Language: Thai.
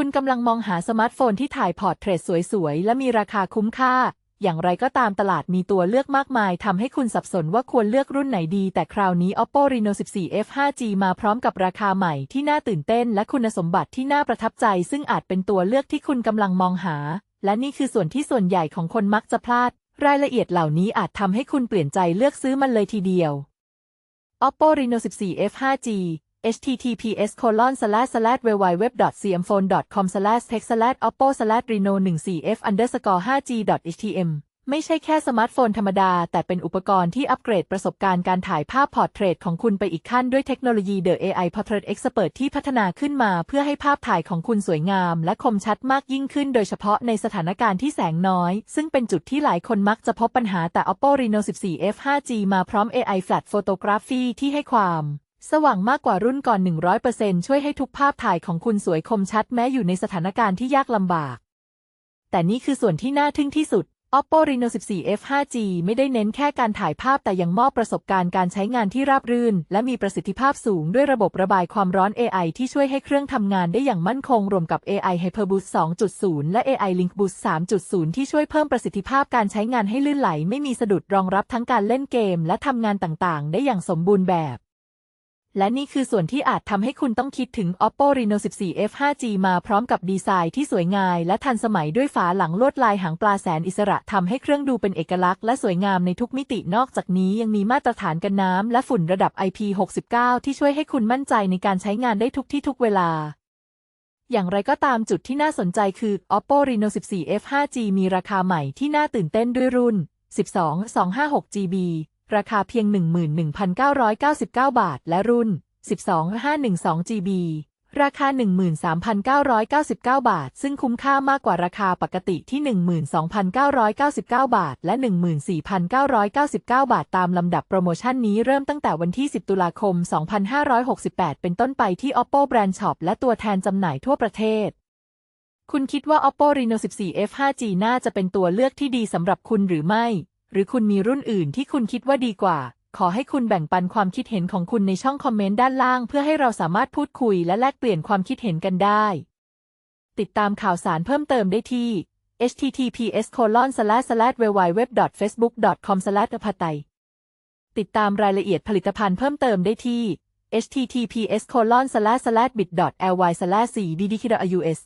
คุณกำลังมองหาสมาร์ทโฟนที่ถ่ายพอร์ตเทรตสวยๆ และมีราคาคุ้มค่า อย่างไรก็ตามตลาดมีตัวเลือกมากมายทำให้คุณสับสนว่าควรเลือกรุ่นไหนดี แต่คราวนี้ Oppo Reno 14 F 5G มาพร้อมกับราคาใหม่ที่น่าตื่นเต้น และคุณสมบัติที่น่าประทับใจ ซึ่งอาจเป็นตัวเลือกที่คุณกำลังมองหา และนี่คือส่วนที่ส่วนใหญ่ของคนมักจะพลาด รายละเอียดเหล่านี้อาจทำให้คุณเปลี่ยนใจเลือกซื้อมันเลยทีเดียว Oppo Reno 14 F 5G https colon slash slash www.cmphone.com slash text slash oppo slash reno 14 f underscore 5g htm ไม่ใช่แค่สมาร์ทโฟนธรรมดา แต่เป็นอุปกรณ์ที่อัปเกรดประสบการณ์การถ่ายภาพพอร์เทรตของคุณไปอีกขั้นด้วยเทคโนโลยี The AI Portrait Expert ที่พัฒนาขึ้นมาเพื่อให้ภาพถ่ายของคุณสวยงาม และคมชัดมากยิ่งขึ้นโดยเฉพาะในสถานการณ์ที่แสงน้อย ซึ่งเป็นจุดที่หลายคนมักจะพบปัญหาแต่ Oppo Reno 14 f 5g มาพร้อม AI Flat Photography ที่ให้ความ สว่างมากกว่ารุ่นก่อน 100%ช่วยให้ทุกภาพถ่ายของคุณสวยคมชัดแม้อยู่ในสถานการณ์ที่ยากลำบาก แต่นี่คือส่วนที่น่าทึ่งที่สุด Oppo Reno 14 F 5G ไม่ได้เน้นแค่การถ่ายภาพแต่ยังมอบประสบการณ์การใช้งานที่ราบรื่น และมีประสิทธิภาพสูงด้วยระบบระบายความร้อน AI ที่ช่วยให้เครื่องทำงานได้อย่างมั่นคง รวมกับ AI HyperBoost 2.0 และ AI Link Boost 3.0 ที่ช่วยเพิ่มประสิทธิภาพการใช้งานให้ลื่นไหล ไม่มีสะดุดรองรับทั้งการเล่นเกม และทำงานต่างๆ ได้อย่างสมบูรณ์แบบ และนี่คือส่วนที่อาจทำให้คุณต้องคิดถึง Oppo Reno 14 F 5G มาพร้อมกับดีไซน์ที่สวยงามและทันสมัยด้วยฝาหลังลวดลายหางปลาแสนอิสระทำให้เครื่องดูเป็นเอกลักษณ์และสวยงามในทุกมิตินอกจากนี้ยังมีมาตรฐานกันน้ำและฝุ่นระดับ IP69 ที่ช่วยให้คุณมั่นใจในการใช้งานได้ทุกที่ทุกเวลาอย่างไรก็ตามจุดที่น่าสนใจคือ Oppo Reno 14 F 5G มีราคาใหม่ที่น่าตื่นเต้นด้วยรุ่น 12 256 GB ราคาเพียง 11,999 บาท และรุ่น 12512 GB ราคา 13,999 บาท ซึ่งคุ้มค่ามากกว่าราคาปกติที่ 12,999 บาท และ 14,999 บาท ตามลำดับโปรโมชั่นนี้เริ่มตั้งแต่วันที่ 10 ตุลาคม 2568 เป็นต้นไปที่ Oppo Brand Shop และตัวแทนจำหน่ายทั่วประเทศ คุณคิดว่า Oppo Reno 14 F 5G น่าจะเป็นตัวเลือกที่ดีสำหรับคุณหรือไม่ หรือคุณมีรุ่นอื่นที่คุณคิดว่าดีกว่า ขอให้คุณแบ่งปันความคิดเห็นของคุณในช่องคอมเมนต์ด้านล่าง เพื่อให้เราสามารถพูดคุยและแลกเปลี่ยนความคิดเห็นกันได้ ติดตามข่าวสารเพิ่มเติมได้ที่ https colon slash slash www facebook com slash อภัตยติดตามรายละเอียดผลิตภัณฑ์เพิ่มเติมได้ที่ https colon slash slash bit ly slash 4 ddqs